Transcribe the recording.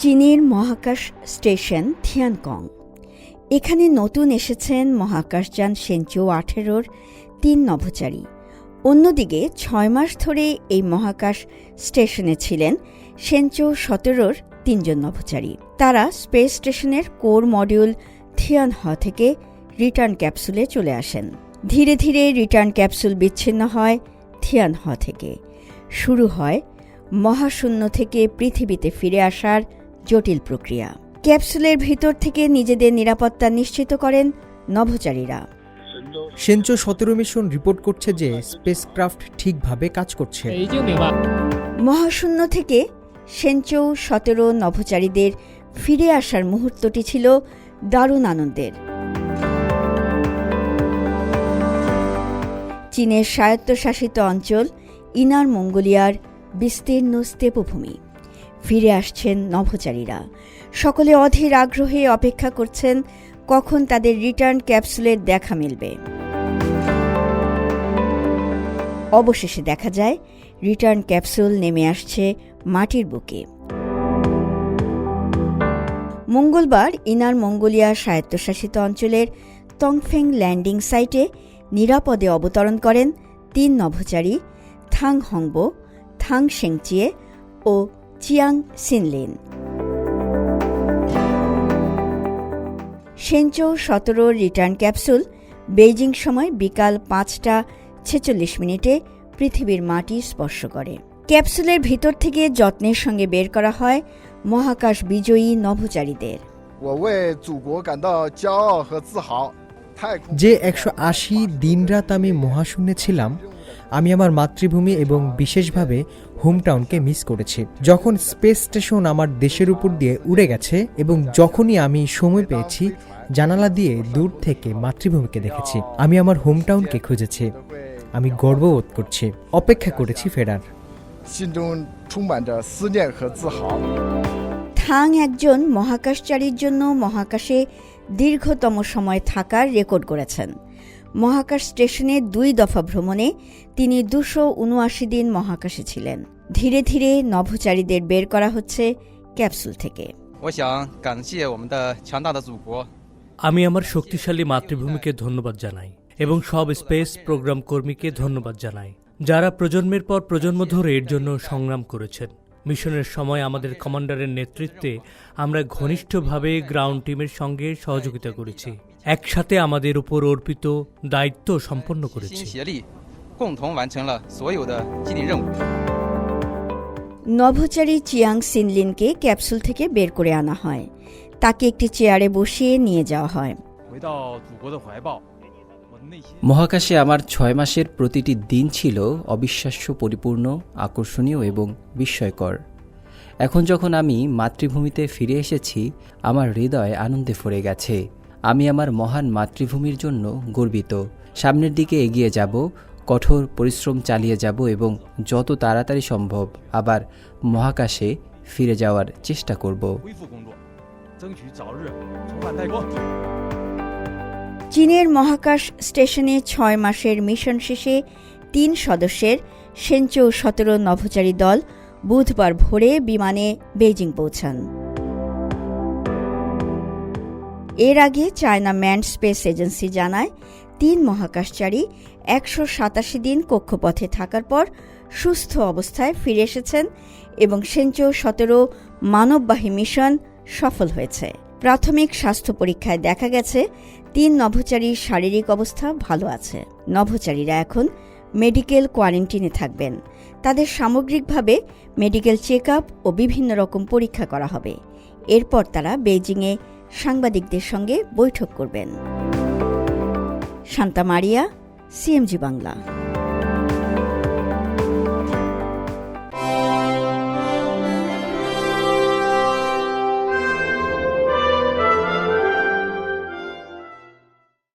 চীনের মহাকাশ স্টেশন থিয়ানকং। এখানে নতুন এসেছেন মহাকাশযান সেঞ্চো আঠেরোর তিন নভোচারী। অন্যদিকে ছয় মাস ধরে এই মহাকাশ স্টেশনে ছিলেন সেঞ্চো সতেরোর তিনজন নভোচারী। তারা স্পেস স্টেশনের কোর মডিউল থিয়ান হ থেকে রিটার্ন ক্যাপসুলে চলে আসেন। ধীরে ধীরে রিটার্ন ক্যাপসুল বিচ্ছিন্ন হয় থিয়ান হ থেকে। শুরু হয় মহাশূন্য থেকে পৃথিবীতে ফিরে আসার জটিল প্রক্রিয়া। ক্যাপসুলের ভিতর থেকে নিজেদের নিরাপত্তা নিশ্চিত করেন নভোচারীরা। সেঞ্চো সতেরো মিশন রিপোর্ট করছে যে স্পেসক্রাফট ঠিকভাবে কাজ করছে। মহাশূন্য থেকে সেঞ্চো সতেরো নভোচারীদের ফিরে আসার মুহূর্তটি ছিল দারুণ আনন্দের চীনের স্বায়ত্তশাসিত অঞ্চল ইনার মঙ্গোলিয়ার বিস্তীর্ণ স্তেপভূমি। ফিরে আসছেন নভোচারীরা। সকলে অধীর আগ্রহে অপেক্ষা করছেন কখন তাদের রিটার্ন ক্যাপসুলের দেখা মিলবে। অবশেষে দেখা যায়, রিটার্ন ক্যাপসুল নেমে আসছে মাটির বুকে। মঙ্গলবার ইনার মঙ্গোলিয়া স্বায়ত্তশাসিত অঞ্চলের তংফেং ল্যান্ডিং সাইটে নিরাপদে অবতরণ করেন তিন নভোচারী, থাং হংবো, থাং শেংচিয়ে ও চিয়াং সিনলিন সেঞ্চো সতেরো রিটার্ন ক্যাপসুল বেইজিং সময় বিকাল পাঁচটা ছেচল্লিশ মিনিটে পৃথিবীর মাটি স্পর্শ করে। ক্যাপসুলের ভিতর থেকে যত্নের সঙ্গে বের করা হয় মহাকাশ বিজয়ী নভোচারীদের। যে একশো আশি দিন রাত আমি মহাশূন্যে ছিলাম আমি আমার মাতৃভূমি এবং বিশেষভাবে হোমটাউনকে মিস করেছি। যখন স্পেস স্টেশন আমার দেশের উপর দিয়ে উড়ে গেছে এবং যখনই আমি সময় পেয়েছি, জানালা দিয়ে দূর থেকে মাতৃভূমিকে দেখেছি। আমি আমার হোমটাউনকে খুঁজেছি। আমি গর্ববোধ করছি। অপেক্ষা করেছি ফেরার। থাং একজন মহাকাশচারীর জন্য মহাকাশে দীর্ঘতম সময় থাকার রেকর্ড করেছেন। মহাকাশ স্টেশনে দুই দফা ভ্রমণে তিনি দুশো উনআশি দিন মহাকাশে ছিলেন। ধীরে ধীরে নভোচারীদের বের করা হচ্ছে ক্যাপসুল থেকে। আমি আমার শক্তিশালী মাতৃভূমিকে ধন্যবাদ জানাই এবং সব স্পেস প্রোগ্রাম কর্মীকে ধন্যবাদ জানাই, যারা প্রজন্মের পর প্রজন্ম ধরে এর জন্য সংগ্রাম করেছেন। মিশনের সময় আমাদের কমান্ডারের নেতৃত্বে আমরা ঘনিষ্ঠভাবে গ্রাউন্ড টিমের সঙ্গে সহযোগিতা করেছি। একসাথে আমাদের উপর অর্পিত দায়িত্ব সম্পন্ন করেছে। নভোচারী চিয়াং সিনলিনকে ক্যাপসুল থেকে বের করে আনা হয়। তাকে একটি চেয়ারে বসিয়ে নিয়ে যাওয়া হয়। মহাকাশে আমার ছয় মাসের প্রতিটি দিন ছিল অবিশ্বাস্য পরিপূর্ণ আকর্ষণীয় এবং বিস্ময়কর। এখন যখন আমি মাতৃভূমিতে ফিরে এসেছি আমার হৃদয় আনন্দে ভরে গেছে। আমি আমার মহান মাতৃভূমির জন্য গর্বিত। সামনের দিকে এগিয়ে যাব, কঠোর পরিশ্রম চালিয়ে যাব এবং যত তাড়াতাড়ি সম্ভব আবার মহাকাশে ফিরে যাওয়ার চেষ্টা করব। চীনের মহাকাশ স্টেশনে ছয় মাসের মিশন শেষে তিন সদস্যের সেঞ্চৌ সতেরো নভোচারী দল বুধবার ভোরে বিমানে বেজিং পৌঁছান। এর আগে চায়না ম্যান স্পেস এজেন্সি জানায়, তিন মহাকাশচারী একশো সাতাশি দিন কক্ষপথে থাকার পর সুস্থ অবস্থায় ফিরে এসেছেন এবং সেঞ্চৌ সতেরো মানববাহী মিশন সফল হয়েছে। প্রাথমিক স্বাস্থ্য পরীক্ষায় দেখা গেছে, তিন নভোচারীর শারীরিক অবস্থা ভালো আছে। নভোচারীরা এখন মেডিকেল কোয়ারেন্টিনে থাকবেন। তাদের সামগ্রিকভাবে মেডিকেল চেক ও বিভিন্ন রকম পরীক্ষা করা হবে। এরপর তারা বেইজিংয়ে সাংবাদিকদের সঙ্গে বৈঠক করবেন। শান্তা মারিয়া সিএমজি বাংলা।